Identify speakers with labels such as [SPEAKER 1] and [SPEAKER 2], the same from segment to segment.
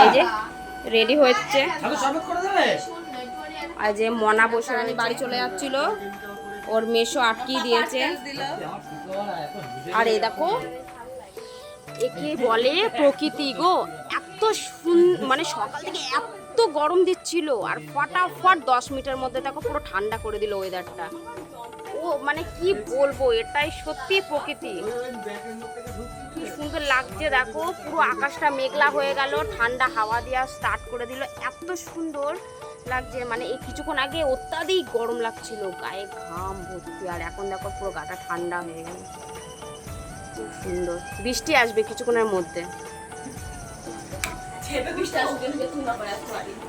[SPEAKER 1] এই যে রেডি হচ্ছে। আর যে মনা বসে বাড়ি চলে যাচ্ছিল ওর মেশো আটকিয়ে দিয়েছে। আর এই দেখো একে বলে প্রকৃতি গো এত সুন- মানে সকাল থেকে এত গরম দিচ্ছিল আর ফটাফট দশ মিনিটের মধ্যে দেখো পুরো ঠান্ডা করে দিল ওয়েদারটা ও মানে কি বলব এটাই সত্যি প্রকৃতি। কি সুন্দর লাগছে দেখো। পুরো আকাশটা মেঘলা হয়ে গেল ঠান্ডা হাওয়া দেওয়া স্টার্ট করে দিল। এত সুন্দর লাগছে মানে এই কিছুক্ষণ আগে অত্যাধিক গরম লাগছিল গায়ে ঘাম ভর্তি। আর এখন দেখো পুরো গাটা ঠান্ডা হয়ে গেল। খুব সুন্দর। বৃষ্টি আসবে কিছুক্ষণের মধ্যে।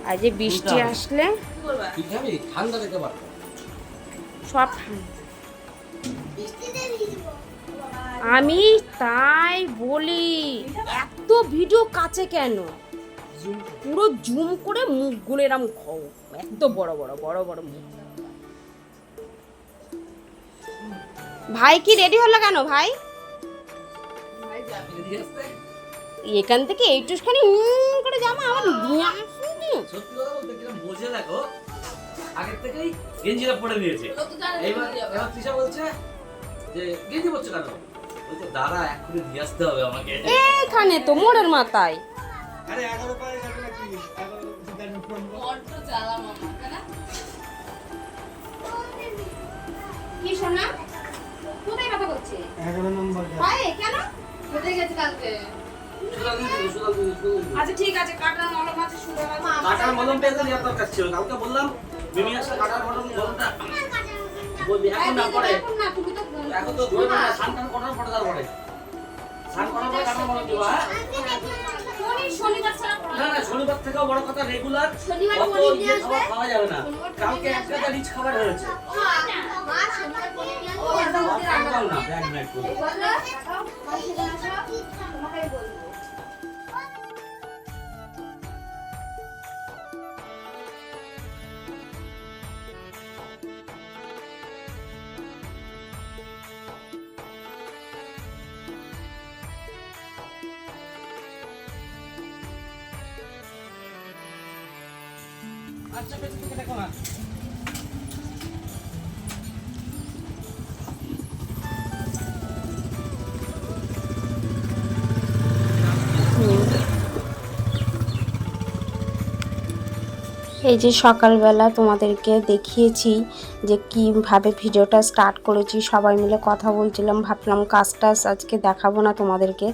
[SPEAKER 1] আর যে বৃষ্টি আসলে সব ঠান্ডা আমি তাই বলি এত ভিডিও কাছে কেন? পুরো জুম করে মুখগুলো এরম খাও এত বড় বড় বড় বড় মুখ। ভাই কি রেডি হলো কেন ভাই? এখান থেকে এইটুখানি করে জামা আমার নিয়ে
[SPEAKER 2] সত্যি কথা বলতে কিরম বোঝে দেখো। আগের থেকেই গেঞ্জিটা পরে নিয়েছে। এইবার এবার তৃষা বলছে যে গেঞ্জি পরছো কেন? বলছে দাদা এক্ষুনি দিয়ে আসতে হবে আমাকে।
[SPEAKER 1] এখানে তো মোড়ের মাথায়।
[SPEAKER 3] আরে এগারো পায়ে যাবে নাকি? এগারো গাড়ি ফোন
[SPEAKER 1] কি শোনা কোথায় কথা করছে
[SPEAKER 3] এগারো নম্বর গাড়ি
[SPEAKER 1] কেন?
[SPEAKER 4] কোথায় গেছে কালকে।
[SPEAKER 1] আচ্ছা ঠিক আছে কাটার মলম আছে সুন্দর
[SPEAKER 2] কাটার মলমটা এখানে নেওয়ার দরকার ছিল। কালকে বললাম মিমি আসলে কাটার মলম মলমটা। বলবি এখন না
[SPEAKER 1] তো
[SPEAKER 2] এখন তো ধরে না সান টান করার পরে তারপরে। স্নান করার পরে কাটার মলম দিবা হ্যাঁ? না না শনিবার থেকেও বড় কথা রেগুলার অত ইয়ে। খাবার খাওয়া যাবে না। কালকে এক রিচ খাবার হয়েছে।
[SPEAKER 1] ও
[SPEAKER 2] না ব্যাগ ব্যাগ আচ্ছা বেঁচে থেকে দেখো না।
[SPEAKER 1] এই যে সকালবেলা তোমাদেরকে দেখিয়েছি যে কীভাবে ভিডিওটা স্টার্ট করেছি, সবাই মিলে কথা বলছিলাম, ভাবলাম কাজ টাজ আজকে দেখাবো না তোমাদেরকে।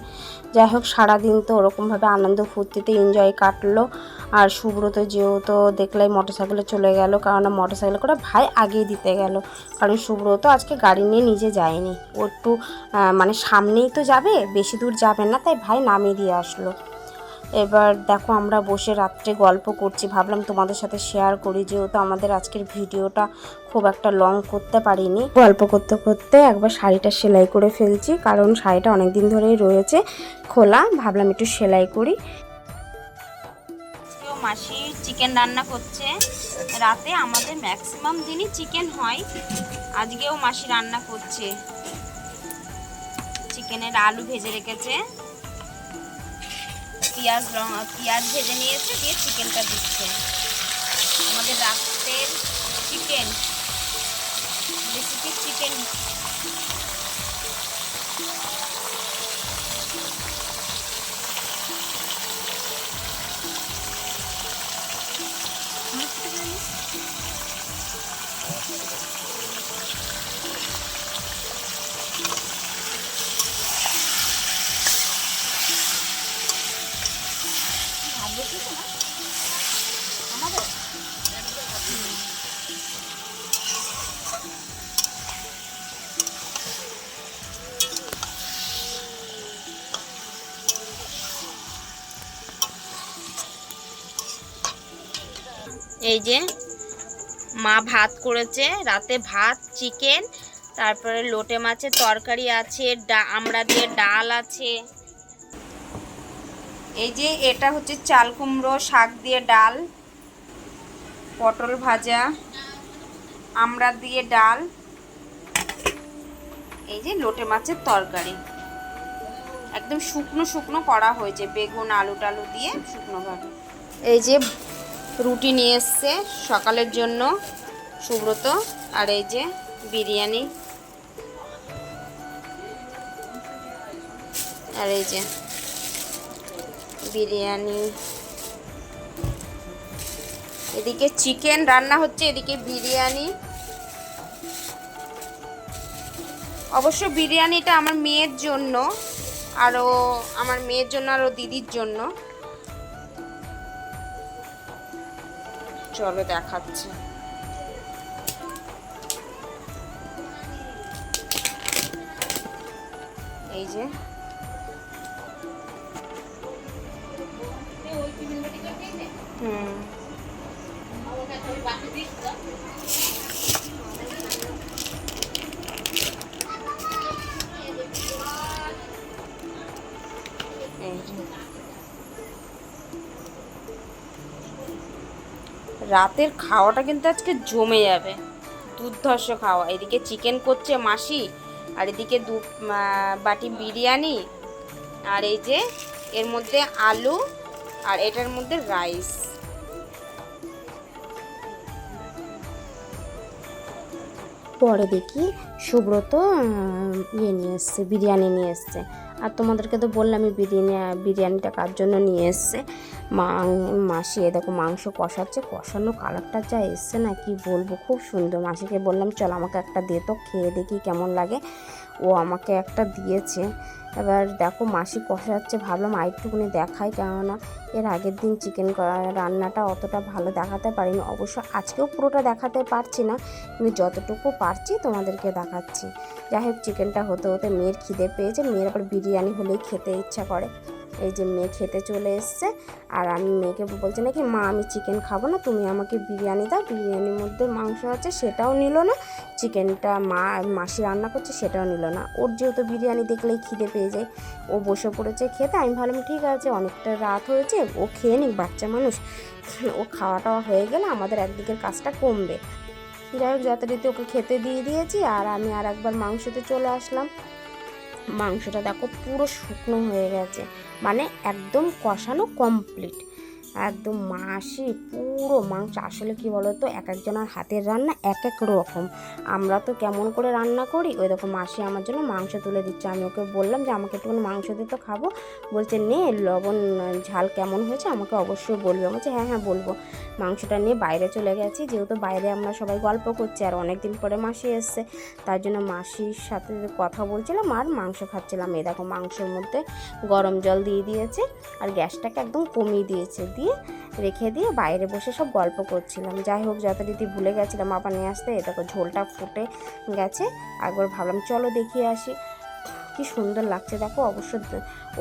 [SPEAKER 1] যাই হোক, সারাদিন তো ওরকমভাবে আনন্দ ফুর্তিতে এনজয় কাটলো। আর সুব্রত যেহেতু দেখলাই মোটর সাইকেলে চলে গেল কারণ মোটর সাইকেলে করে ভাই আগিয়ে দিতে গেল। কারণ সুব্রত আজকে গাড়ি নিয়ে নিজে যায়নি। ও একটু মানে সামনেই তো যাবে, বেশি দূর যাবে না, তাই ভাই নামিয়ে দিয়ে আসলো। এবার দেখো আমরা বসে রাত্রে গল্প করছি। ভাবলাম তোমাদের সাথে শেয়ার করি, যেহেতু আমাদের আজকের ভিডিওটা খুব একটা লং করতে পারিনি। গল্প করতে করতে একবার শাড়িটা সেলাই করে ফেলছি, কারণ শাড়িটা অনেক দিন ধরেই রয়েছে খোলা। ভাবলাম একটু সেলাই করি। মাসি চিকেন রান্না করছে। রাতে আমাদের ম্যাক্সিমাম দিনই চিকেন হয়। আজকেও মাসি রান্না করছে। চিকেনের আলু ভেজে রেখেছে। পেঁয়াজ পেঁয়াজ ভেজে নিয়েছে দিয়ে চিকেনটা দিচ্ছে। আমাদের রাতের চিকেন রেসিপি চিকেন এই যে মা ভাত করেছে, রাতে ভাত চিকেন তারপরে লোটে মাছের তরকারি আছে, ডা আমড়া দিয়ে ডাল আছে। এই যে এটা হচ্ছে চাল কুমড়ো, শাক দিয়ে ডাল, পটল ভাজা আমড়া দিয়ে ডাল, এই যে লোটে মাছের তরকারি। একদম শুকনো শুকনো করা হয়েছে, বেগুন, আলু টালু দিয়ে শুকনোভাবে। এই যে রুটি নিয়ে এসছে সকালের জন্য সুব্রত, আর এই যে বিরিয়ানি। আর এই যে বিরিয়ানি। এদিকে চিকেন রান্না হচ্ছে, এদিকে বিরিয়ানি। অবশ্য বিরিয়ানিটা আমার মেয়ের জন্য, আরও আমার মেয়ের জন্য, আরও দিদির জন্য। চলো দেখাচ্ছি। এই যে। হুম। রাতের খাওয়াটা কিন্তু আজকে জমে যাবে। দুর্ধর্ষ খাওয়া। এদিকে চিকেন করছে মাসি, আর এদিকে দু বাটি বিরিয়ানি, আর এই যে এর মধ্যে আলু, আর এটার মধ্যে রাইস পরে দেখি সুব্রত ইয়ে নিয়ে এসছে, বিরিয়ানি নিয়ে এসছে। আর তোমাদেরকে তো বললামই বিরিয়ানি, বিরিয়ানিটা কার জন্য নিয়ে এসছে? মা, মাসি, এ দেখো মাংস কষাচ্ছে, কষানো কালারটা যা এসছে না, কি বলব? খুব সুন্দর। মাসিকে বললাম, চল আমাকে একটা দে তো, খেয়ে দেখি কেমন লাগে। ও আমাকে একটা দিয়েছে। এবার দেখো মাসি কষাচ্ছে, ভাবলাম আরেকটুকুনি দেখাই, কেননা এর আগের দিন চিকেন রান্নাটা অতটা ভালো দেখাতে পারিনি। অবশ্য আজকেও পুরোটা দেখাতে পারছি না, কিন্তু যতটুকু পারছি তোমাদেরকে দেখাচ্ছি। যাই হোক চিকেনটা হতে হতে মেয়ের খিদে পেয়েছে, মেয়ের আবার বিরিয়ানি হলেই খেতে ইচ্ছা করে। এই যে মেয়ে খেতে চলে এসছে। আর আমি মেয়েকে বলছি নাকি, মা, আমি চিকেন খাব না, তুমি আমাকে বিরিয়ানি দাও। বিরিয়ানির মধ্যে মাংস আছে, সেটাও নিল না। চিকেনটা মা, মাসি রান্না করছে, সেটাও নিল না। ওর যেহেতু বিরিয়ানি দেখলেই খিদে পেয়ে যায়, ও বসে পড়েছে খেতে। আমি ভাবলাম, ঠিক আছে, অনেকটা রাত হয়েছে, ও খেয়ে নিক, বাচ্চা মানুষ। ও খাওয়া টাওয়া হয়ে গেলে আমাদের একদিকের কাজটা কমবে। যাই হোক, যথারীতি ওকে খেতে দিয়ে দিয়েছি, আর আমি আর একবার মাংসতে চলে আসলাম। মাংসটা দেখো পুরো শুকনো হয়ে গেছে। মানে একদম কষানো কমপ্লিট একদম মাসি, পুরো মাংস। আসলে কি বলো তো এক একজনের হাতের রান্না এক এক রকম। আমরা তো কেমন করে রান্না করি? ওই দেখো মাসি আমার জন্য মাংস তুলে দিচ্ছে। আমি ওকে বললাম যে, আমাকে একটুখানি মাংস দিতে খাব। বলছে, নে, লবণ, ঝাল কেমন হয়েছে আমাকে অবশ্যই বলবে। বলছি হ্যাঁ হ্যাঁ বলব। মাংসটা নিয়ে বাইরে চলে গেছি। যেহেতু বাইরে আমরা সবাই গল্প করছি, আর অনেক দিন পরে মাসি এসছে। তার জন্য মাসির সাথে কথা বলছিলাম আর মাংস খাচ্ছিলাম। এই দেখো মাংসের মধ্যে গরম জল দিয়ে দিয়েছে, আর গ্যাসটাকে একদম কমিয়ে দিয়েছে। দিয়ে রেখে দিয়ে বাইরে বসে সব গল্প করছিলাম। যাই হোক যথারীতি ভুলে গেছিলাম আবার নিয়ে আসতে দেখো ঝোলটা ফুটে গেছে। একবার ভাবলাম, চলো দেখিয়ে আসি। কি সুন্দর লাগছে, দেখো অবশ্য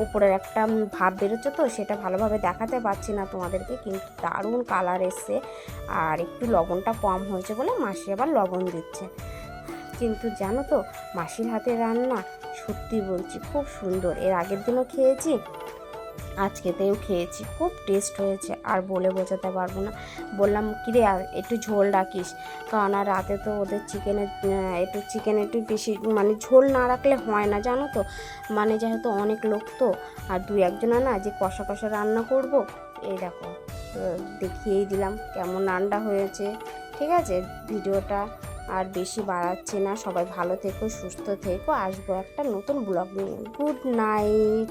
[SPEAKER 1] ওপরের একটা ভাব বেরোচ্ছে তো, সেটা ভালোভাবে দেখাতে পারছি না তোমাদেরকে, কিন্তু দারুণ কালার এসছে। আর একটু লবণটা কম হয়েছে বলে মাসি আবার লবণ দিচ্ছে। কিন্তু জানো তো, মাসির হাতে রান্না সত্যি বলছি, খুব সুন্দর। এর আগের দিনও খেয়েছি আজকেতেও খেয়েছি, খুব টেস্ট হয়েছে, আর বলে বোঝাতে পারব না। বললাম, কিরে একটু ঝোল রাখিস? কারণ আর রাতে তো ওদের চিকেনের একটু চিকেন একটু বেশি মানে ঝোল না রাখলে হয় না, জানো তো? মানে যেহেতু অনেক লোক তো, আর দুই একজনা না যে কষা কষা রান্না করব, এই দেখো দেখিয়েই দিলাম কেমন রান্না হয়েছে। ঠিক আছে, ভিডিওটা আর বেশি বাড়াচ্ছি না, সবাই ভালো থেকো, সুস্থ থেকো, আসব একটা নতুন ব্লগ নিয়ে। Good night!